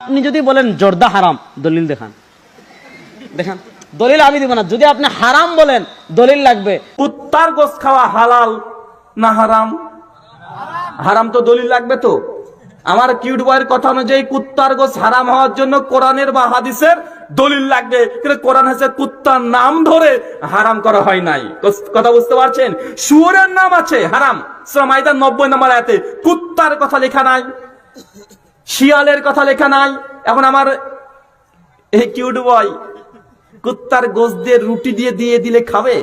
আপনি যদি বলেন জর্দা হারাম, দলিল দেখান। দেখান। দলিল আমি দিব না। যদি আপনি হারাম বলেন, দলিল লাগবে। কুত্তার গোস খাওয়া হালাল না হারাম? হারাম তো দলিল লাগবে তো? আমার কিউট বয়ের কথা অনুযায়ী কুত্তার গোস হারাম হওয়ার জন্য কোরআনের বা হাদিসের দলিল লাগবে। কিন্তু কোরআন হাসে কুত্তার নাম ধরে হারাম করা হয় নাই। কথা বুঝতে পারছেন? শুয়োরের নাম আছে, হারাম। শ্রমাইদার নব্বই নম্বর আয়াতে কুত্তার কথা লেখা নাই। শিয়ালের কথা লেখা নাই। এখন আমার এই কিউট বয় কুত্তার গোস দিয়ে রুটি দিয়ে দিয়ে দিলে খাবে?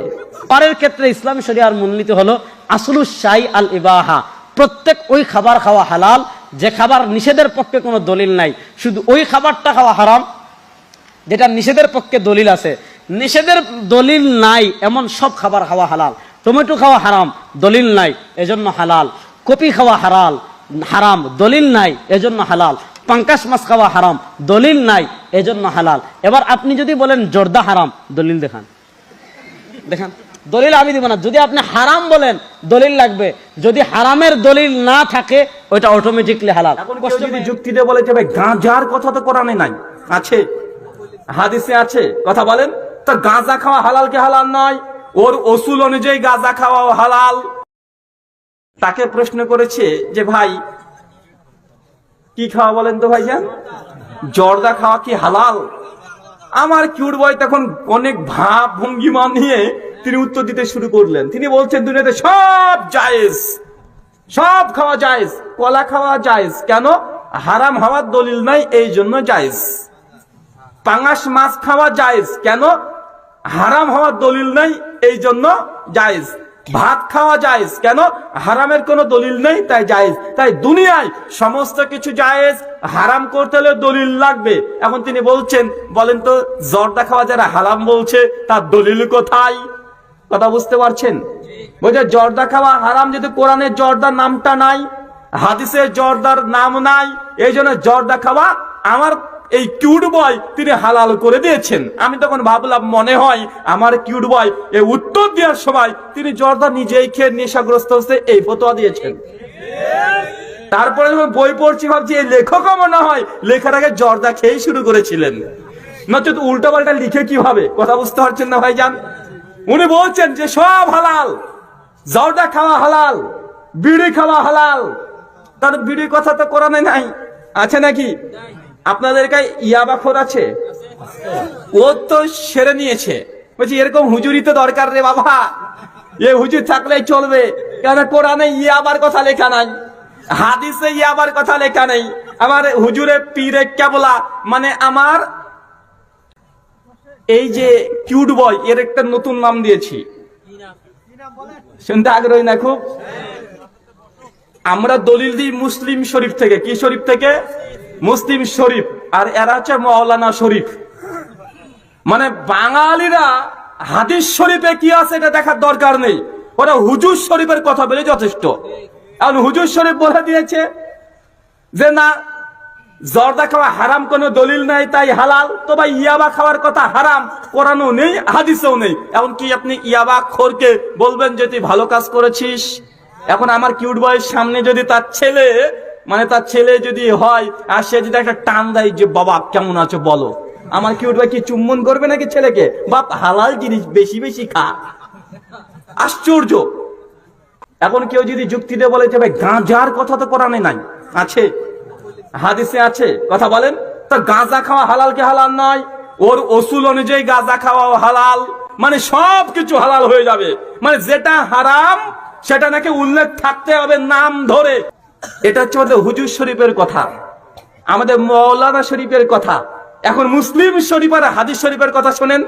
পারের ক্ষেত্রে ইসলাম শরিয়ার মূলনীতি হলো আসলু শাই আল ইবাহা। প্রত্যেক ওই খাবার খাওয়া হালাল, যে খাবার নিষেধের পক্ষে কোনো দলিল নাই। শুধু ওই খাবারটা খাওয়া হারাম, যেটা নিষেধের পক্ষে দলিল আছে। নিষেধের দলিল নাই, এমন সব খাবার খাওয়া হালাল। টমেটো খাওয়া হারাম, দলিল নাই, এজন্য হালাল। কপি খাওয়া হালাল হারাম, দলিল নাই, এজন্য হালাল। পাঙ্কাশ মাছ খাওয়া হারাম, দলিল নাই, এজন্য হালাল। এবার আপনি যদি বলেন জর্দা হারাম, দলিল দেখান। দেখান। দলিল আমি দিব না। যদি আপনি হারাম বলেন, দলিল লাগবে। যদি হারামের দলিল না থাকে, ওইটা অটোমেটিকলি হালাল। যুক্তি দিয়ে বলে যে ভাই গাঁজার কথা তো কোরআনে নাই, আছে, হাদিসে আছে, কথা বলেন, তা গাঁজা খাওয়া হালাল কে হালাল নয়? ওর ওসুল অনুযায়ী গাঁজা খাওয়া হালাল। তাকে প্রশ্ন করেছে যে, ভাই, কি খাওয়া বলেন তো ভাইজান? জর্দা খাওয়া কি হালাল? আমার কিউট বয় তখন অনেক ভাব ভঙ্গিমা নিয়ে তিনি উত্তর দিতে শুরু করলেন। তিনি বলছেন, দুনিয়াতে সব জায়েজ। সব খাওয়া জায়েজ। কলা খাওয়া জায়েজ। কেন? হারাম হওয়ার দলিল নাই, এই জন্য জায়েজ। পাঙাশ মাছ খাওয়া জায়েজ। কেন? হারাম হওয়ার দলিল নাই, এই জন্য জায়েজ। ভাত খাওয়া জায়েজ, কেন? হারামের কোনো দলিল নেই, তাই জায়েজ। তাই দুনিয়ায় সমস্ত কিছু জায়েজ, হারাম করতে হলে দলিল লাগবে। এখন তিনি বলছেন, বলেন তো, জর্দা খাওয়া যারা হারাম বলছে, তার দলিল কোথায়? কথা বুঝতে পারছেন? বলছে, জর্দা খাওয়া হারাম যদি কোরআনের জর্দার নামটা নাই, হাদিসের জর্দার নাম নাই, এই জন্য জর্দা খাওয়া আমার এই কিউট বয় তিনি হালাল করে দিয়েছেন। আমি তখন ভাবলাম, মনে হয় আমার কিউট বয় এই উত্তর দেওয়ার সময় তিনি জর্দা নিজেই খেয়ে নেশাগ্রস্ত হচ্ছে এই ফতোয়া দিয়েছেন। তারপরে যখন বই পড়ছি, ভাবছি, এই লেখকও মনে হয় লেখার আগে জর্দা খেয়েই শুরু করেছিলেন। নচেত উল্টো পাল্টা লিখে কীভাবে? কথা বুঝতে পারছেন না ভাই যান উনি বলছেন যে, সব হালাল। জর্দা খাওয়া হালাল, বিড়ি খাওয়া হালাল। তার বিড়ি কথা তো কোরআনে নাই। আছে নাকি? আপনাদের কাছে ইয়াবাখর আছে? ও তো সেরে নিয়েছে। বলছি, এরকম হুজুরি তো দরকার রে বাবা। এ হুজুর থাকলেই চলবে। কেন কোরআনে ইয়াবার কথা লেখা নাই? হাদিসে ইয়াবার কথা লেখা নেই? আমার হুজুরে পীরে কেবলা মানে আমার এই যে কিউট বয়, এর একটা নতুন নাম দিয়েছি। শুনতে আগ্রহী না খুব? আমরা দলিল দিই মুসলিম শরীফ থেকে। কি শরীফ থেকে? মুসলিম শরীফ আর এরা হচ্ছে মৌলানা শরীফ। মানে বাঙালিরা হাদিস শরীফে কি আছে এটা দেখার দরকার নেই। ওরা হুজুর শরীফের কথা বলে যথেষ্ট। এখন হুজুর শরীফ বলে দিয়েছে যে না, জর্দা খাওয়া হারাম, কোনো দলিল নাই, তাই হালাল। তো ভাই, ইয়াবা খাওয়ার কথা হারাম, কোরআনও নেই, হাদিসেও নেই। এখন কি আপনি ইয়াবা খোরকে বলবেন যে, তুই ভালো কাজ করেছিস? এখন আমার কিউট বয়ের সামনে যদি তার ছেলে মানে তার ছেলে যদি হয়, আর সে যদি একটা টান দেয় যে, বাবা, কেমন আছো বলো? আমার কি ভাই কি চুম্বন করবে নাকি ছেলেকে? বাপ, হালাল জিনিস বেশি বেশি খা। আশ্চর্য! এখন কেউ যদি যুক্তি দিয়ে বলে যে, ভাই, গাঁজার কথা তো কোরআনে নাই। আছে। হাদিসে আছে। কথা বলেন। তো গাঁজা খাওয়া হালাল কি হালাল নয়? ওর ওসুল অনুযায়ী গাঁজা খাওয়া হালাল। মানে সব কিছু হালাল হয়ে যাবে। মানে যেটা হারাম, সেটা নাকি উল্লেখ থাকতে হবে নাম ধরে। এটা হচ্ছে আমাদের হুজুর শরীফের কথা, আমাদের মৌলানা শরীফের কথা। এখন মুসলিম শরীফ আর হাদিস শরীফের কথা শোনেন।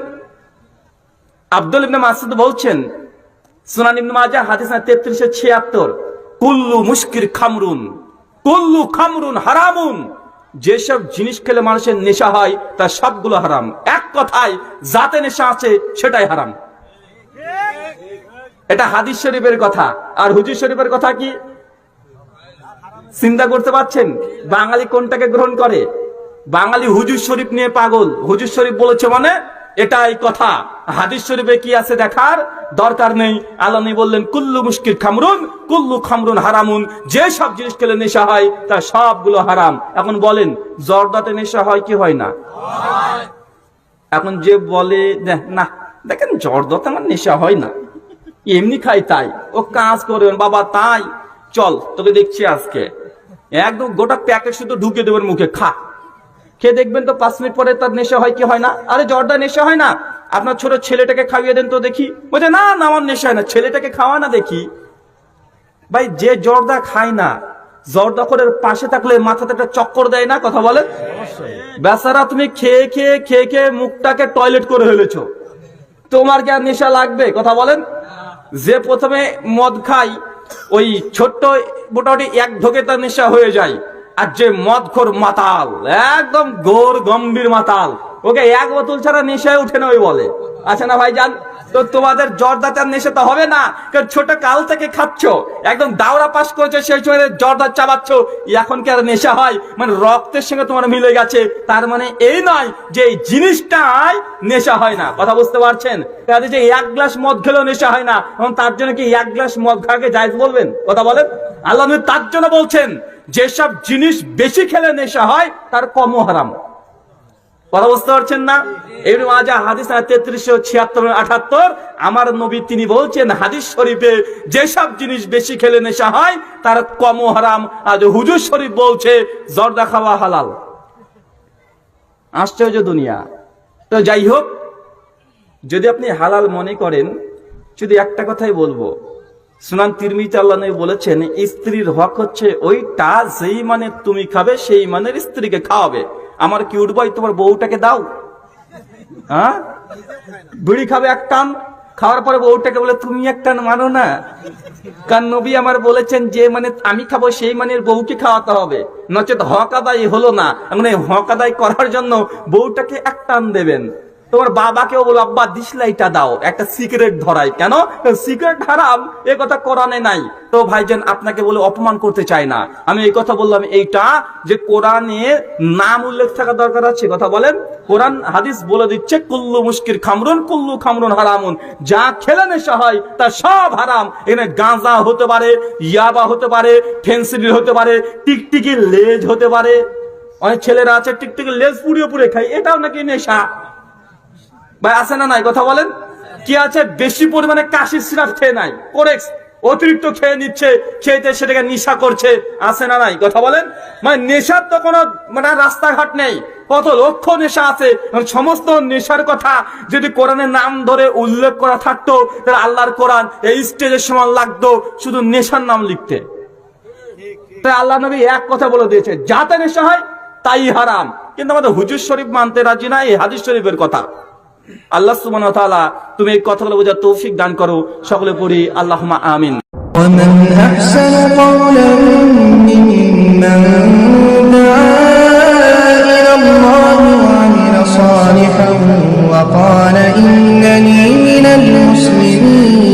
আব্দুল ইবনে মাসুদ বলছেন ইবনে মাজাহ, হাদিস না 3376 কুল্লু মুশকির খামরুন, কুল্লু খামরুন হারামুন। যেসব জিনিস খেলে মানুষের নেশা হয়, তার সবগুলো হারাম। এক কথায়, যাতে নেশা আছে, সেটাই হারাম। এটা হাদিস শরীফের কথা। আর হুজুর শরীফের কথা কি? চিন্তা করতে পারছেন? বাঙালি কোনটাকে গ্রহণ করে? বাঙালি হুজুর শরীফ নিয়ে পাগল। হুজুর শরীফ বলেছে মানে এটাই কথা। হাদিস শরীফে কি আছে দেখার? দরকার নেই। আল্লাহ নবী বললেন, কুল্লু মুশকিল খামরুন, কুল্লু খামরুন হারামুন। যে সব জিনিস খেলে নেশা হয় তা সবগুলো হারাম। এখন বলেন, জর্দাতে নেশা হয় কি হয় না? এখন যে বলে না, দেখেন জর্দাতে আমার নেশা হয় না। এমনি খাই তাই। ও কাজ করবেন বাবা তাই। চল তোকে দেখছি আজকে। একদম গোটা প্যাকেট শুধু ঢুকে দেবেন মুখে খা। খেয়ে দেখবেন তো পাঁচ মিনিট পরে তার নেশা হয় কি হয় না? আরে জর্দা নেশা হয় না? আপনার ছোট ছেলেটাকে খাইয়ে দেন তো দেখি। বলছে না না আমার নেশা হয় না ছেলেটাকে খাওয়া না দেখি। ভাই যে জর্দা খায় না জর্দা করে পাশে থাকলে মাথাতে একটা চক্কর দেয় না কথা বলেন? বেচারা তুমি খেয়ে খেয়ে খেয়ে খেয়ে মুখটাকে টয়লেট করে ফেলেছো। তোমার কি আর নেশা লাগবে কথা বলেন? যে প্রথমে মদ খাই ওই ছোট্ট মোটামুটি এক ঢোকে তার নেশা হয়ে যায়। আর যে মদ খোর মাতাল, একদম গোর গম্ভীর মাতাল। ওকে, এক বোতল ছাড়া নেশায় উঠে না ওই বলে। আচ্ছা না ভাই যান তো তোমাদের জর্দাটার নেশা তো হবে না? কারণ ছোট কাল থেকে খাচ্ছ, একদম দাওরা পাস করেছ, সেই সময় জর্দা চাবাচ্ছ, এখন কি আর নেশা হয়? মানে রক্তের সঙ্গে তোমার মিলে গেছে। তার মানে এই নয় যে এই জিনিসটাই নেশা হয় না। কথা বুঝতে পারছেন? তাহলে যে এক গ্লাস মদ খেলেও নেশা হয় না, এবং তার জন্য কি এক গ্লাস মদ খাওয়াকে জায়জ বলবেন? কথা বলেন। আল্লাহ তার জন্য বলছেন, যেসব জিনিস বেশি খেলে নেশা হয়, তার কম হারাম কথা বুঝতে পারছেন না? এই মাজা হাদিস তেত্রিশশো ছিয়াত্তর আঠাত্তর আমার নবী তিনি বলছেন, হাদিস শরীফে যেসব জিনিস বেশি খেলে নেশা হয়, তার কম হারাম। আজ হুজুর শরীফ বলছে, জর্দা খাওয়া হালাল। আশ্চর্য দুনিয়া। তো যাই হোক, যদি আপনি হালাল মনে করেন যদি একটা কথাই বলব। সুনান তিরমিতে আল্লাহ বলেছেন, স্ত্রীর হক হচ্ছে ওইটা, যেই মানে তুমি খাবে, সেই মানের স্ত্রীকে খাওয়াবে। আমার কিউট বয় তোমার বউটাকে দাও। হ্যাঁ? বিড়ি খাবে এক টান, খাওয়ার পরে বউটাকে বলে, তুমি এক টান মানো না। কারণ নবী আমার বলেছেন যে মানে আমি খাব, সেই মানে বউকে খাওয়াতে হবে। নচেত হক হলো না। মানে হক করার জন্য বউটাকে এক টান দেবেন। তোমার বাবাকেও বলো, আব্বা দিসলাইটা দাও, একটা সিগারেট ধরাই। কেন? সিগারেট হারাম, এ কথা কোরআনে নাই। তো ভাইজান, আপনাকে বলে অপমান করতে চাই না। আমি এই কথা বললাম, এইটা যে কোরআনে নাম উল্লেখ থাকা দরকার আছে কথা বলেন। কোরআন, হাদিস বলে দিচ্ছে, কুল্লু মুশকির খামরুন, কুল্লু খামরুন হারামুন। যা খেলে নেশা হয়, তা সব হারাম। এখানে গাঁজা হতে পারে, ইয়াবা হতে পারে ফেন্সিডিল হতে পারে টিকটিকি লেজ হতে পারে। অনেক ছেলেরা আছে টিকটিকি লেজ পুড়িয়ে পুড়ে খায়, এটাও নাকি নেশা? ভাই, আছে না নাই? কথা বলেন। কি আছে? বেশি পরিমাণে কাশির সিরাপ খেয়ে নাই। কোরেক্স অতিরিক্ত খেয়ে নিচ্ছে, খেয়েতে সেটাকে নেশা করছে। আছে না নাই? কথা বলেন। মানে নেশার তো কোনো মানে রাস্তাঘাট নেই। কত লক্ষ নেশা আছে। মানে সমস্ত নেশার কথা যদি কোরআনের নাম ধরে উল্লেখ করা থাকতো, তাহলে আল্লাহর কোরআন এই স্টেজের সময় লাগতো শুধু নেশার নাম লিখতে। তাই আল্লাহ নবী এক কথা বলে দিয়েছে, যাতে নেশা হয়, তাই হারাম। কিন্তু আমাদের হুজুর শরীফ মানতে রাজি না, এই হাদিস শরীফের কথা। আল্লাহ সুবান তুমি এই কথাগুলো বোঝার তৌফিক দান করো সকলে পড়ি আল্লাহ আমিন ومن أحسن قولا ممن دعا إلى الله وعمل صالحا وقال إنني من المسلمين